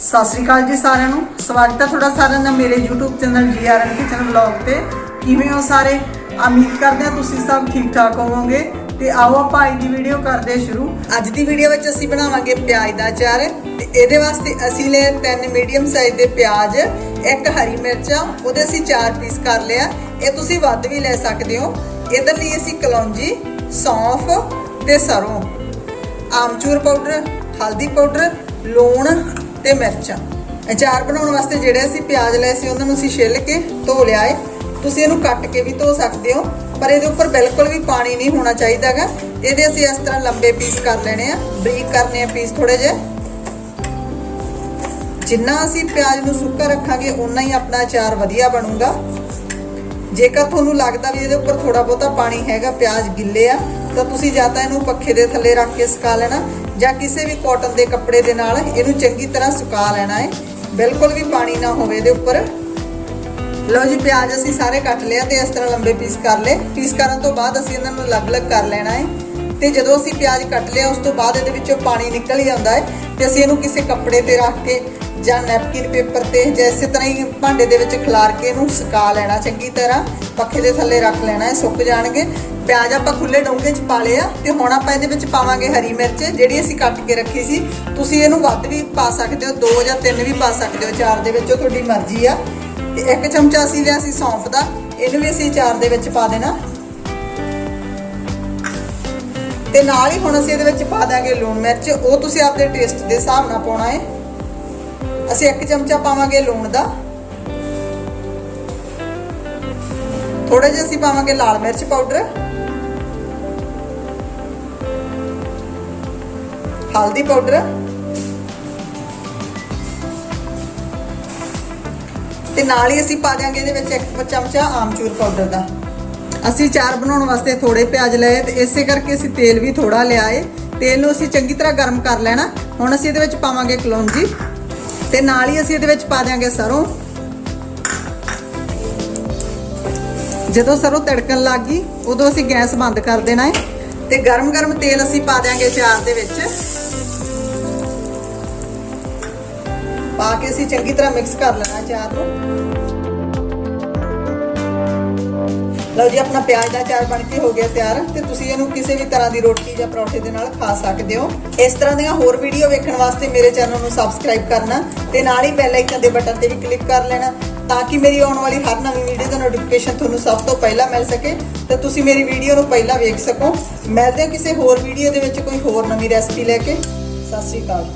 ਸਤਿ ਸ੍ਰੀ ਅਕਾਲ ਜੀ ਸਾਰਿਆਂ ਨੂੰ। ਸਵਾਗਤ ਹੈ ਤੁਹਾਡਾ ਸਾਰਿਆਂ ਦਾ ਮੇਰੇ YouTube channel G R N kitchen vlog ਤੇ। ਕਿਵੇਂ ਹੋ ਸਾਰੇ? ਉਮੀਦ ਕਰਦੇ ਹਾਂ ਤੁਸੀਂ ਸਭ ਠੀਕ ਠਾਕ ਹੋਵੋਗੇ। ਤੇ ਆਓ ਆਪਾਂ ਅੱਜ ਦੀ ਵੀਡੀਓ ਕਰਦੇ ਹਾਂ ਸ਼ੁਰੂ। ਅੱਜ ਦੀ ਵੀਡੀਓ ਵਿੱਚ ਅਸੀਂ ਬਣਾਵਾਂਗੇ ਪਿਆਜ਼ ਦਾ ਅਚਾਰ। ਤੇ ਇਹਦੇ ਵਾਸਤੇ ਅਸੀਂ ਲਏ ਤਿੰਨ ਮੀਡੀਅਮ ਸਾਈਜ਼ ਦੇ ਪਿਆਜ਼, ਇੱਕ ਹਰੀ ਮਿਰਚਾਂ, ਉਹਦੇ ਅਸੀਂ ਚਾਰ ਪੀਸ ਕਰ ਲਿਆ ਇਹ ਤੁਸੀਂ ਵੱਧ ਵੀ ਲੈ ਸਕਦੇ ਹੋ। ਇਹਦੇ ਲਈ ਅਸੀਂ ਕਲੌਂਜੀ, ਸੌਂਫ ਤੇ ਸਰੋਂ। ਆਮਚੂਰ ਪਾਊਡਰ, ਹਲਦੀ ਪਾਊਡਰ, ਲੂਣ ਤੇ ਮਿਰਚਾਂ। ਅਚਾਰ ਬਣਾਉਣ ਵਾਸਤੇ ਜਿਹੜੇ ਅਸੀਂ ਪਿਆਜ਼ ਲਏ ਸੀ ਉਹਨਾਂ ਨੂੰ ਅਸੀਂ ਛਿੱਲ ਕੇ ਧੋ ਲਿਆ ਏ। ਤੁਸੀਂ ਇਹਨੂੰ ਕੱਟ ਕੇ ਵੀ ਧੋ ਸਕਦੇ ਹੋ, ਪਰ ਇਹਦੇ ਉੱਪਰ ਬਿਲਕੁਲ ਵੀ ਪਾਣੀ ਨਹੀਂ ਹੋਣਾ ਚਾਹੀਦਾਗਾ ਇਹਦੇ ਅਸੀਂ ਇਸ ਤਰ੍ਹਾਂ ਲੰਬੇ ਪੀਸ ਕਰ ਲੈਣੇ ਆ, ਬਰੀਕ ਕਰਨੇ ਆ ਪੀਸ ਥੋੜੇ ਜਿਹੇ। ਜਿੰਨਾ ਅਸੀਂ ਪਿਆਜ਼ ਨੂੰ ਸੁੱਕਾ ਰੱਖਾਂਗੇ ਉਨਾ ਹੀ ਆਪਣਾ ਅਚਾਰ ਵਧੀਆ ਬਣੂਗਾ। ਜੇਕਰ ਤੁਹਾਨੂੰ ਲੱਗਦਾ ਵੀ ਇਹਦੇ ਉੱਪਰ ਥੋੜਾ ਬਹੁਤਾ ਪਾਣੀ ਹੈਗਾ, ਪਿਆਜ਼ ਗਿੱਲੇ ਆ, ਤਾਂ ਤੁਸੀਂ ਜਾਂ ਤਾਂ ਇਹਨੂੰ ਪੱਖੇ ਦੇ ਥੱਲੇ ਰੱਖ ਕੇ ਸੁਕਾ ਲੈਣਾ ਜਾਂ ਕਿਸੇ ਵੀ ਕਾਟਨ ਦੇ ਕੱਪੜੇ ਦੇ ਨਾਲ ਇਹਨੂੰ ਚੰਗੀ ਤਰ੍ਹਾਂ ਸੁਕਾ ਲੈਣਾ ਹੈ। ਬਿਲਕੁਲ ਵੀ ਪਾਣੀ ਨਾ ਹੋਵੇ ਇਹਦੇ ਉੱਪਰ। ਲਓ ਜੀ, ਪਿਆਜ਼ ਅਸੀਂ ਸਾਰੇ ਕੱਟ ਲਿਆ ਤੇ ਇਸ ਤਰ੍ਹਾਂ ਲੰਬੇ ਪੀਸ ਕਰ ਲਏ। ਪੀਸ ਕਰਨ ਤੋਂ ਬਾਅਦ ਅਸੀਂ ਇਹਨਾਂ ਨੂੰ ਅਲੱਗ-ਅਲੱਗ ਕਰ ਲੈਣਾ ਹੈ। ਤੇ ਜਦੋਂ ਅਸੀਂ ਪਿਆਜ਼ ਕੱਟ ਲਿਆ, ਉਸ ਤੋਂ ਬਾਅਦ ਇਹਦੇ ਵਿੱਚੋਂ ਪਾਣੀ ਨਿਕਲ ਹੀ ਆਉਂਦਾ ਹੈ ਤੇ ਅਸੀਂ ਇਹਨੂੰ ਕਿਸੇ ਕੱਪੜੇ ਤੇ ਰੱਖ ਕੇ ਜਾਂ ਨੈਪਕਿਨ ਪੇਪਰ ਤੇ ਜਾਂ ਇਸੇ ਤਰ੍ਹਾਂ ਹੀ ਭਾਂਡੇ ਦੇ ਵਿੱਚ ਖਿਲਾਰ ਕੇ ਇਹਨੂੰ ਸੁਕਾ ਲੈਣਾ ਚੰਗੀ ਤਰ੍ਹਾਂ, ਪੱਖੇ ਦੇ ਥੱਲੇ ਰੱਖ ਲੈਣਾ ਹੈ ਸੁੱਕ ਜਾਣਗੇ। ਪਿਆਜ਼ ਆਪਾਂ ਖੁੱਲੇ ਡੋਂਗੇ 'ਚ ਪਾ ਲਿਆ ਤੇ ਹੁਣ ਆਪਾਂ ਇਹਦੇ ਵਿੱਚ ਪਾਵਾਂਗੇ ਹਰੀ ਮਿਰਚ, ਜਿਹੜੀ ਅਸੀਂ ਕੱਟ ਕੇ ਰੱਖੀ ਸੀ। ਤੁਸੀਂ ਇਹਨੂੰ ਵੱਧ ਵੀ ਪਾ ਸਕਦੇ ਹੋ, ਦੋ ਜਾਂ ਤਿੰਨ ਵੀ ਪਾ ਸਕਦੇ ਹੋ, ਚਾਰ ਦੇ ਵਿੱਚ, ਉਹ ਤੁਹਾਡੀ ਮਰਜ਼ੀ ਆ। ਤੇ ਇੱਕ ਚਮਚਾ ਅਸੀਂ ਲਿਆ ਸੀ ਸੌਂਫ ਦਾ, ਇਹਨੂੰ ਵੀ ਅਸੀਂ ਚਾਰ ਦੇ ਵਿੱਚ ਪਾ ਦੇਣਾ। ਤੇ ਨਾਲ ਹੀ ਹੁਣ ਅਸੀਂ ਇਹਦੇ ਵਿੱਚ ਪਾ ਦਾਂਗੇ ਲੂਣ ਮਿਰਚ, ਉਹ ਤੁਸੀਂ ਆਪਦੇ ਟੇਸਟ ਦੇ ਹਿਸਾਬ ਨਾਲ ਪਾਉਣਾ ਹੈ ਅਸੀਂ ਇੱਕ ਚਮਚਾ ਪਾਵਾਂਗੇ ਲੂਣ ਦਾ। ਥੋੜਾ ਜਿਹਾ ਅਸੀਂ ਪਾਵਾਂਗੇ ਲਾਲ ਮਿਰਚ ਪਾਊਡਰ। ਹਲਦੀ ਪਾਊਡਰ। ਤੇ ਨਾਲ ਹੀ ਅਸੀਂ ਪਾ ਦਿਆਂਗੇ ਇਹਦੇ ਵਿੱਚ ਇੱਕ ਚਮਚਾ ਆਮਚੂਰ ਪਾਊਡਰ ਦਾ। ਅਸੀਂ ਚਾਰ ਬਣਾਉਣ ਵਾਸਤੇ ਥੋੜੇ ਪਿਆਜ਼ ਲਏ ਤੇ ਇਸੇ ਕਰਕੇ ਅਸੀਂ ਤੇਲ ਵੀ ਥੋੜਾ ਲਿਆ ਏ। ਤੇਲ ਨੂੰ ਅਸੀਂ ਚੰਗੀ ਤਰ੍ਹਾਂ ਗਰਮ ਕਰ ਲੈਣਾ। ਹੁਣ ਅਸੀਂ ਇਹਦੇ ਵਿੱਚ ਪਾਵਾਂਗੇ ਕਲੌਂਜੀ ਤੇ ਨਾਲ ਹੀ ਅਸੀਂ ਇਹਦੇ ਵਿੱਚ ਪਾ ਦਿਆਂਗੇ ਸਰੋਂ। ਜਦੋਂ ਸਰੋਂ ਤੜਕਣ ਲੱਗ ਗਈ, ਉਦੋਂ ਅਸੀਂ ਗੈਸ ਬੰਦ ਕਰ ਦੇਣਾ ਹੈ ਤੇ ਗਰਮ-ਗਰਮ ਤੇਲ ਅਸੀਂ ਪਾ ਦਿਆਂਗੇ ਚਾਰ ਦੇ ਵਿੱਚ। ਪਾ ਕੇ ਅਸੀਂ ਚੰਗੀ ਤਰ੍ਹਾਂ ਮਿਕਸ ਕਰ ਲੈਣਾ ਚਾਰ ਨੂੰ। ਲਓ ਜੀ, ਆਪਣਾ ਪਿਆਜ਼ ਦਾ ਚਾਰ ਬਣ ਕੇ ਹੋ ਗਿਆ ਤਿਆਰ। ਤੇ ਤੁਸੀਂ ਇਹਨੂੰ ਕਿਸੇ ਵੀ ਤਰ੍ਹਾਂ ਦੀ ਰੋਟੀ ਜਾਂ ਪਰੌਂਠੇ ਦੇ ਨਾਲ ਖਾ ਸਕਦੇ ਹੋ। ਇਸ ਤਰ੍ਹਾਂ ਦੀਆਂ ਹੋਰ ਵੀਡੀਓ ਵੇਖਣ ਵਾਸਤੇ ਮੇਰੇ ਚੈਨਲ ਨੂੰ ਸਬਸਕ੍ਰਾਈਬ ਕਰਨਾ ਤੇ ਨਾਲ ਹੀ ਬੈਲ ਆਈਕਨ ਦੇ ਬਟਨ ਤੇ ਵੀ ਕਲਿੱਕ ਕਰ ਲੈਣਾ ਤਾਂ ਕਿ ਮੇਰੀ ਆਉਣ ਵਾਲੀ ਹਰ ਨਵੀਂ ਵੀਡੀਓ ਦਾ ਨੋਟੀਫਿਕੇਸ਼ਨ ਤੁਹਾਨੂੰ ਸਭ ਤੋਂ ਪਹਿਲਾਂ ਮਿਲ ਸਕੇ। ਤੇ ਤੁਸੀਂ ਮੇਰੀ ਵੀਡੀਓ ਨੂੰ ਪਹਿਲਾਂ ਵੇਖ ਸਕੋ। ਮਿਲਦੇ ਹਾਂ ਕਿਸੇ ਹੋਰ ਵੀਡੀਓ ਦੇ ਵਿੱਚ ਕੋਈ ਹੋਰ ਨਵੀਂ ਰੈਸਪੀ ਲੈ ਕੇ। ਸਤਿ ਸ਼੍ਰੀ ਅਕਾਲ।